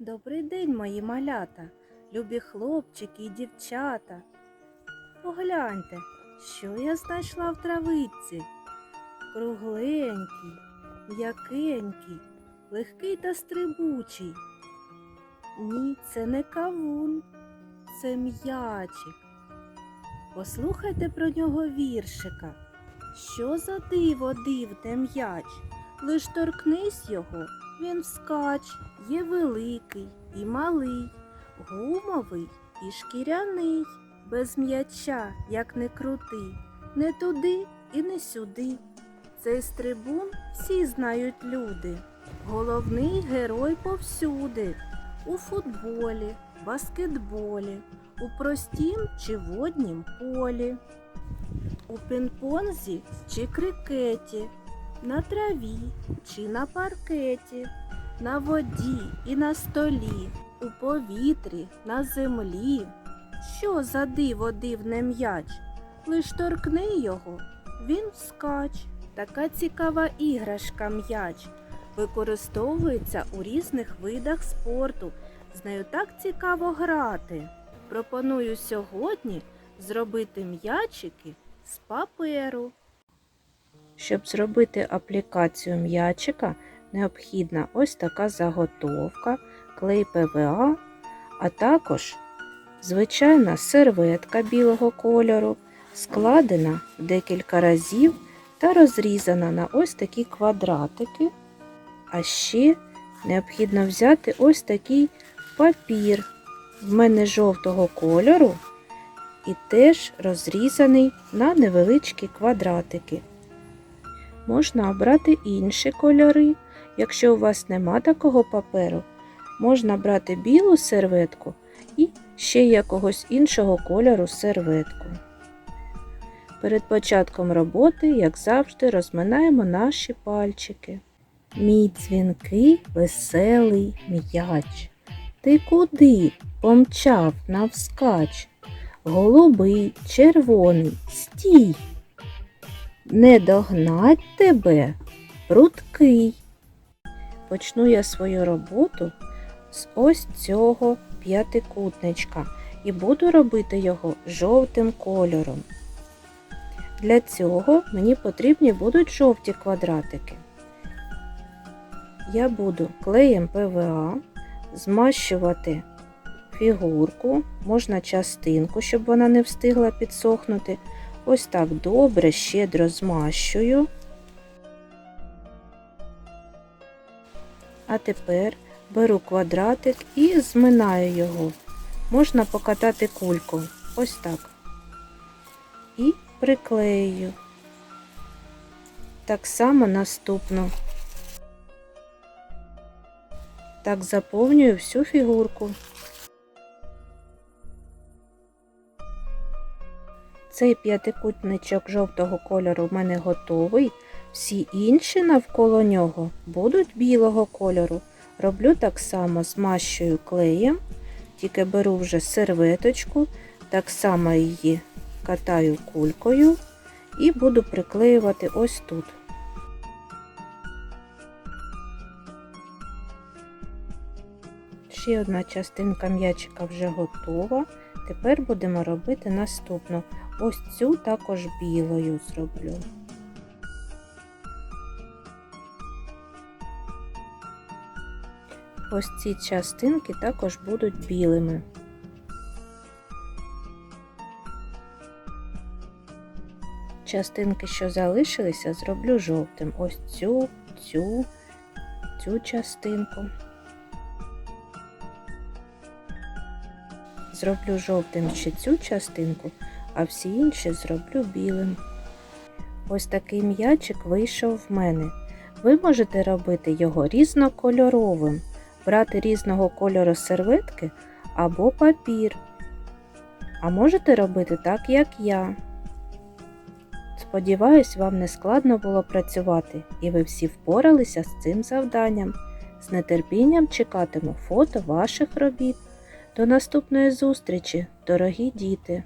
Добрий день, мої малята, любі хлопчики і дівчата. Погляньте, що я знайшла в травиці. Кругленький, м'якенький, легкий та стрибучий. Ні, це не кавун, це м'ячик. Послухайте про нього віршика. Що за диво дивне м'яч? Лиш торкнись його, він вскач, є великий і малий, гумовий і шкіряний, без м'яча, як не крути, не туди і не сюди. Цей стрибун всі знають люди, головний герой повсюди, у футболі, баскетболі, у простім чи воднім полі, у пінг-понзі чи крикеті, на траві чи на паркеті, на воді і на столі, у повітрі, на землі. Що за диво дивне м'яч? Лиш торкни його, він вскач. Така цікава іграшка м'яч. Використовується у різних видах спорту. З нею так цікаво грати. Пропоную сьогодні зробити м'ячики з паперу. Щоб зробити аплікацію м'ячика, необхідна ось така заготовка, клей ПВА, а також звичайна серветка білого кольору, складена декілька разів та розрізана на ось такі квадратики. А ще необхідно взяти ось такий папір. В мене жовтого кольору і теж розрізаний на невеличкі квадратики. Можна обрати інші кольори. Якщо у вас нема такого паперу, можна брати білу серветку і ще якогось іншого кольору серветку. Перед початком роботи, як завжди, розминаємо наші пальчики. Мій дзвінкий веселий м'яч. Ти куди помчав навскач? Голубий, червоний, стій. Не догнать тебе, прудкий. Почну я свою роботу з ось цього п'ятикутничка і буду робити його жовтим кольором. Для цього мені потрібні будуть жовті квадратики. Я буду клеєм ПВА змащувати фігурку, можна частинку, щоб вона не встигла підсохнути. Ось так добре, щедро змащую. А тепер беру квадратик і зминаю його. Можна покатати кульку. Ось так. І приклею. Так само наступну. Так заповнюю всю фігурку. Цей п'ятикутничок жовтого кольору в мене готовий. Всі інші навколо нього будуть білого кольору. Роблю так само змащую клеєм, тільки беру вже серветочку, так само її катаю кулькою і буду приклеювати ось тут. Ще одна частинка м'ячика вже готова. Тепер будемо робити наступну. Ось цю також білою зроблю. Ось ці частинки також будуть білими. Частинки, що залишилися, зроблю жовтим. Ось цю, цю, цю частинку. Зроблю жовтим ще цю частинку, а всі інші зроблю білим. Ось такий м'ячик вийшов в мене. Ви можете робити його різнокольоровим, брати різного кольору серветки або папір. А можете робити так, як я. Сподіваюсь, вам не складно було працювати, і ви всі впоралися з цим завданням. З нетерпінням чекатиму фото ваших робіт. До наступної зустрічі, дорогі діти!